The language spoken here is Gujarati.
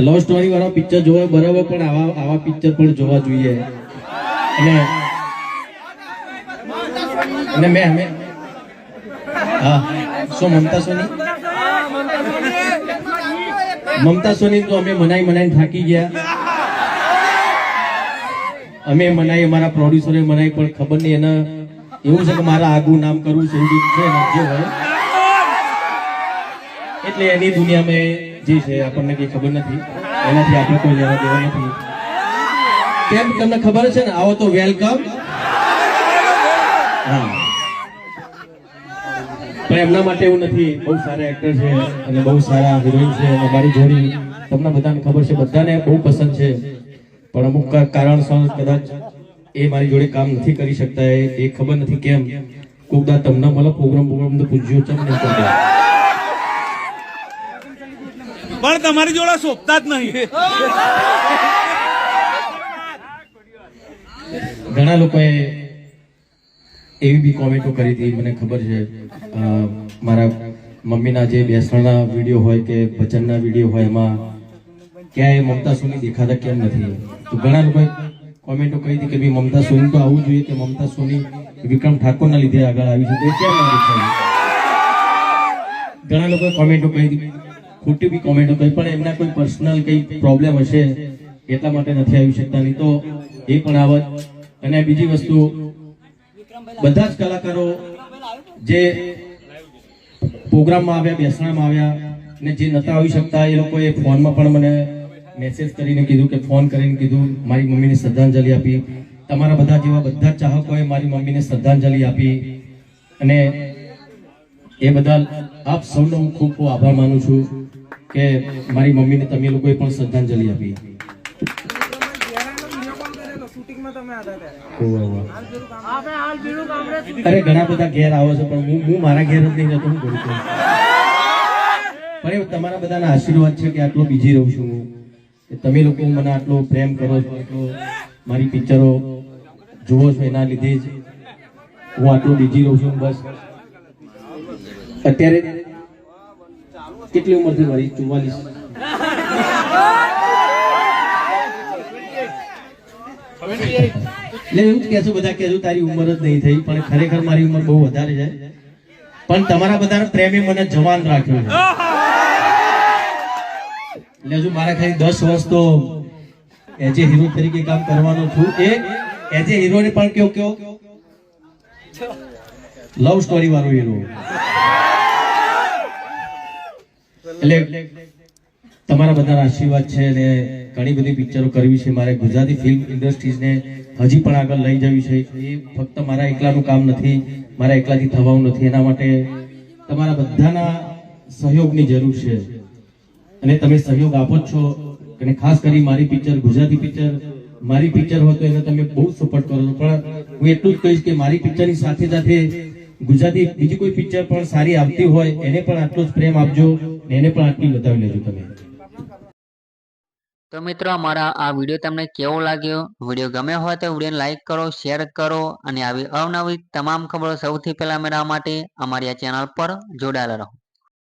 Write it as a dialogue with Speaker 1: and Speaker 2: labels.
Speaker 1: લવ સ્ટોરી વાળા પિક્ચર જોવા બરાબર, પણ આવા આવા પિક્ચર પણ જોવા જોઈએ. અને અને મેં અમે હા. શું, મમતા સોની? મમતા સોની તો અમે મનાઈ મનાઈ થાકી ગયા. અમે મનાઈ, અમારા પ્રોડ્યુસરે મનાઈ, પણ ખબર નહીં એના એવું છે કે મારા આગું નામ કરવું છે છે જે હોય. એટલે એની દુનિયામાં જે છે, આપણને કઈ ખબર નથી. એનાથી આપણે કોઈ લેવા દેવા નથી. કેમ તમને ખબર છે ને? આવો તો વેલકમ હા. પણ એમના માટે એવું નથી. બહુ સારા એક્ટર છે અને બહુ સારા હિરોઈન છે અને મારી જોડી તમને બધાને ખબર છે, બધાને બહુ પસંદ છે. પણ અમુક કારણસર કદાચ એ મારી જોડે કામ નથી કરી શકતા, એ ખબર નથી કેમ. કોકદા તમને મળે પ્રોગ્રામ પ્રોગ્રામ તો પૂછ્યો ચમ નહીં
Speaker 2: પણ તમારી જોડે શોભતા જ નહીં.
Speaker 1: ઘણા લોકોએ એવી બી કોમેન્ટો કરી હતી, મને ખબર છે. મારા મમ્મીના જે બેસણના વીડિયો હોય કે ભજનના વીડિયો હોય, એમાં ક્યાંય મમતા સોની દેખાતા કેમ નથી? તો ઘણા લોકોએ કોમેન્ટો કરી હતી કે ભાઈ મમતા સોની તો આવવું જોઈએ કે મમતા સોની વિક્રમ ઠાકોરના લીધે આગળ આવી છે. તો કેમ ઘણા લોકોએ કોમેન્ટો કરી હતી. ખોટી બી કોમેન્ટો કરી પણ એમના કોઈ પર્સનલ કઈ પ્રોબ્લેમ હશે, એટલા માટે નથી આવી શકતા. નહીં તો એ પણ આવત અને બીજી વસ્તુ, બધા જ કલાકારો જે પ્રોગ્રામમાં આવ્યા, બેસણામાં આવ્યા, ને જે નતા આવી શકતા, એ લોકોએ ફોનમાં પણ મને મેસેજ કરીને કીધું કે ફોન કરીને કીધું, મારી મમ્મીને શ્રદ્ધાંજલિ આપી. તમારા બધા જેવા બધા ચાહકોએ મારી મમ્મીને શ્રદ્ધાંજલિ આપી. અને એ બદલ આપ સૌનો હું ખૂબ ખૂબ આભાર માનું છું કે મારી મમ્મીને તમે લોકોએ પણ શ્રદ્ધાંજલિ આપી. અરે ઘણા બધા ઘેર આવો છો પણ હું હું મારા ઘેર જ નહીં જતો હું કરું છું. પણ એ તમારા બધાના આશીર્વાદ છે કે આટલો બીજી રહું છું હું. કે તમે લોકો મને આટલો પ્રેમ કરો છો આટલો મારી પિક્ચરો જુઓ છો એના લીધે જ હું આટલો બીજી રહું છું બસ. અત્યારે કેટલી ઉંમર થઈ મારી? ચુમ્માલીસ. બધા કહેશું તારી ઉંમર જ નહીં થઈ, પણ ખરેખર મારી ઉંમર બહુ વધારે પણ તમારા બધાના પ્રેમે મને જવાન રાખ્યો એટલે હજુ મારા ખાલી દસ વર્ષ તો એઝ એ હીરો તરીકે કામ કરવાનો છું. એ એઝ એ હીરો ને પણ કયો કયો? લવ સ્ટોરી વાળો હીરો એટલે તમારા બધાના આશીર્વાદ છે અને ઘણી બધી પિક્ચરો કરવી છે. મારે ગુજરાતી ફિલ્મ ઇન્ડસ્ટ્રીઝને હજી પણ આગળ લઈ જવી છે. એ ફક્ત મારા એકલાનું કામ નથી, મારા એકલાથી થવાનું નથી. એના માટે તમારા બધાના સહયોગની જરૂર છે. અને તમે સહયોગ આપો જ છો. અને ખાસ કરી મારી પિક્ચર ગુજરાતી પિક્ચર મારી પિક્ચર હોય તો એને તમે બહુ સપોર્ટ કરો છો. પણ હું એટલું જ કહીશ કે મારી પિક્ચરની સાથે સાથે ગુજરાતી બીજી કોઈ પિક્ચર પણ સારી આવતી હોય, એને પણ આટલો જ પ્રેમ આપજો. એને પણ આટલી બતાવી લેજો તમે.
Speaker 3: તો મિત્રો અમારા આ વીડિયો તમને કેવો લાગ્યો? વીડિયો ગમ્યો હોય તો વીડિયો લાઈક કરો, શેર કરો અને આવી અવનવી તમામ ખબરો સૌથી પહેલા મેળવવા માટે અમારી આ ચેનલ પર જોડાયેલા રહો.